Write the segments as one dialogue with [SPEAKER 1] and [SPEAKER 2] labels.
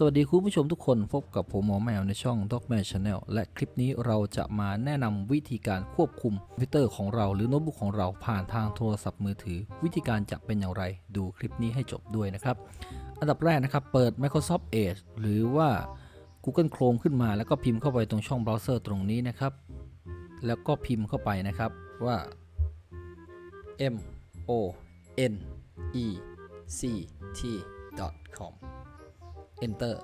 [SPEAKER 1] สวัสดีคุณผู้ชมทุกคนพบกับผมหมอแมวในช่อง Dog Man Channel และคลิปนี้เราจะมาแนะนำวิธีการควบคุมคอมพิวเตอร์ของเราหรือโน้ตบุ๊กของเราผ่านทางโทรศัพท์มือถือ วิธีการจะเป็นอย่างไรดูคลิปนี้ให้จบด้วยนะครับ อันดับแรกนะครับ เปิด Microsoft Edge หรือว่า Google Chrome ขึ้นมาแล้วก็พิมพ์เข้าไปตรงช่องเบราว์เซอร์ตรงนี้นะครับ แล้วก็พิมพ์เข้าไปนะครับว่า m o n e c t com enter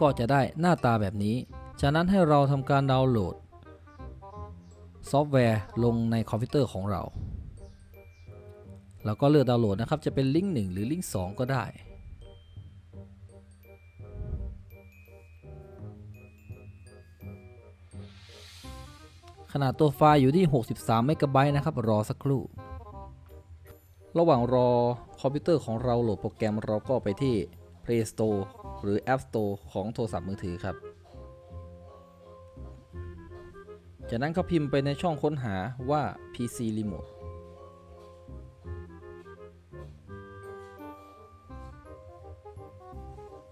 [SPEAKER 1] ก็จะได้หน้าตาแบบนี้จากนั้นให้เราทำการดาวน์โหลด ซอฟต์แวร์ลงในคอมพิวเตอร์ของเรา แล้วก็เลือกดาวน์โหลดนะครับ จะเป็นลิงก์1หรือลิงก์2ก็ได้ ขนาดตัวไฟล์อยู่ที่ 63 เมกะไบต์นะครับ รอสักครู่ ระหว่างรอคอมพิวเตอร์ของเราโหลดโปรแกรมเราก็ไปที่ Play Store หรือ App Store ของโทรศัพท์มือถือครับ จากนั้นก็พิมพ์ไปในช่องค้นหาว่า PC Remote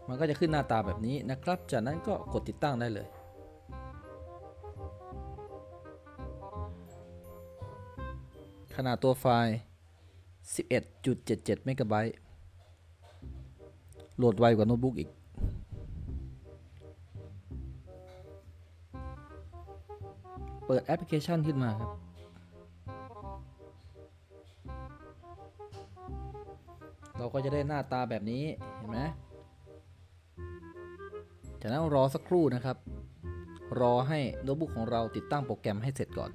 [SPEAKER 1] มันก็จะขึ้นหน้าตาแบบนี้นะครับ จากนั้นก็กดติดตั้งได้เลยขนาดตัวไฟล์ 11.77 เมกะไบต์โหลดไวกว่าโน้ตบุ๊กอีก เปิดแอปพลิเคชันขึ้นมาครับ เราก็จะได้หน้าตาแบบนี้ เห็นไหมจากนั้นรอสักครู่นะครับ รอให้โน้ตบุ๊กของเราติดตั้งโปรแกรมให้เสร็จก่อน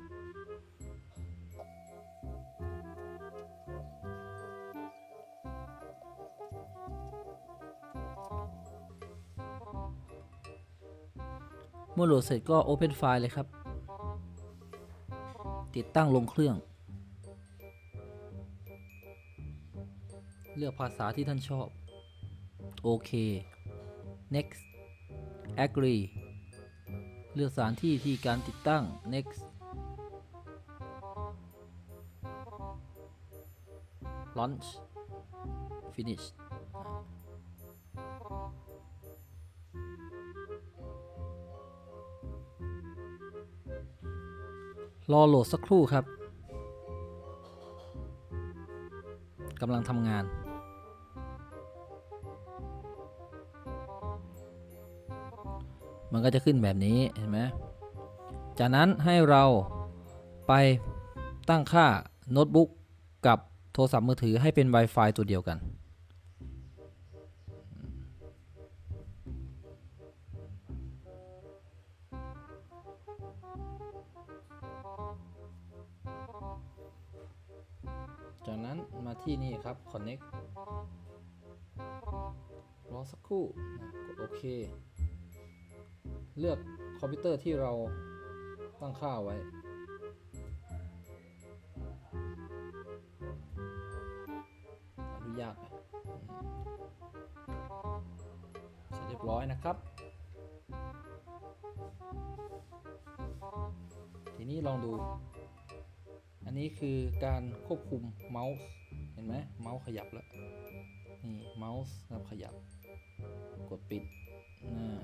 [SPEAKER 1] มื่อโหลดเสร็จก็ Open ไฟล์เลยครับ ติดตั้งลงเครื่อง เลือกภาษาที่ท่านชอบ โอเค next agree เลือกสถานที่ที่การติดตั้ง next launch finish รอโหลดสักครู่ครับกำลังทำงาน มันก็จะขึ้นแบบนี้ เห็นไหมจากนั้นให้เราไปตั้งค่าโน้ตบุ๊กกับโทรศัพท์มือถือให้เป็น Wi-Fi ตัวเดียวกัน จากนั้นมาที่นี่ครับ connect รอสักครู่กดโอเค เลือกคอมพิวเตอร์ที่เราตั้งค่าไว้อนุญาตนะอืมเสร็จเรียบร้อยนะครับ ทีนี้ลองดู อันนี้คือการควบคุมเมาส์เห็นไหมเมาส์ขยับแล้วนี่เมาส์นะครับขยับ กดปิดอ่า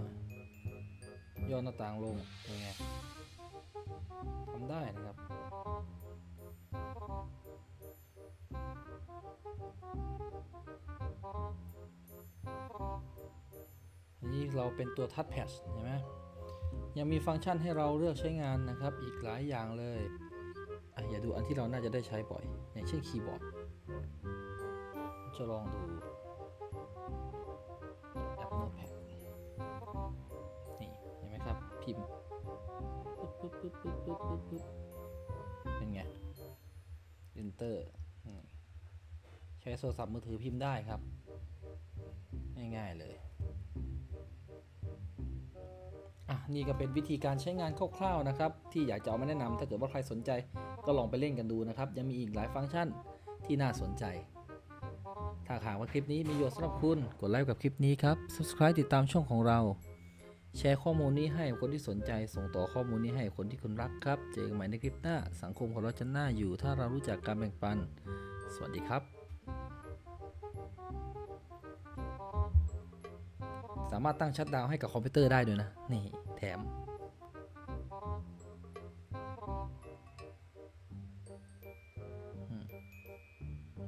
[SPEAKER 1] ย่อหน้าต่างลงเป็นไงทำได้นะครับอันนี้เราเป็นตัวทัชแพดเห็นไหมยังมีฟังก์ชันให้เราเลือกใช้งานนะครับ อีกหลายอย่างเลย อย่าดูอันที่เราน่าจะได้ใช้บ่อย อย่างเช่นคีย์บอร์ด จะลองดูแอปโน้ตแพดนี่เห็นไหมครับ พิมพ์ปึ๊บปึ๊บปึ๊บปึ๊บปึ๊บปึ๊บปึ๊บเป็นไง Enter อืมใช้โทรศัพท์มือถือพิมพ์ได้ครับ ง่ายๆเลย นี่ก็เป็นวิธีการใช้งานคร่าวๆนะครับ ที่อยากจะเอามาแนะนำถ้าเกิดว่าใครสนใจก็ลองไปเล่นกันดูนะครับ ยังมีอีกหลายฟังก์ชันที่น่าสนใจ ถ้าหากว่าคลิปนี้มีประโยชน์สำหรับคุณกดไลค์กับคลิปนี้ครับ subscribe ติดตามช่องของเรา แชร์ข้อมูลนี้ให้คนที่สนใจ ส่งต่อข้อมูลนี้ให้คนที่คุณรักครับ เจอกันใหม่ในคลิปหน้า สังคมของเราจะน่าอยู่ ถ้าเรารู้จักการแบ่งปัน สวัสดีครับสามารถตั้งชัดดาวให้กับคอมพิวเตอร์ได้ด้วยนะ นี่ ม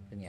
[SPEAKER 1] เป็นไง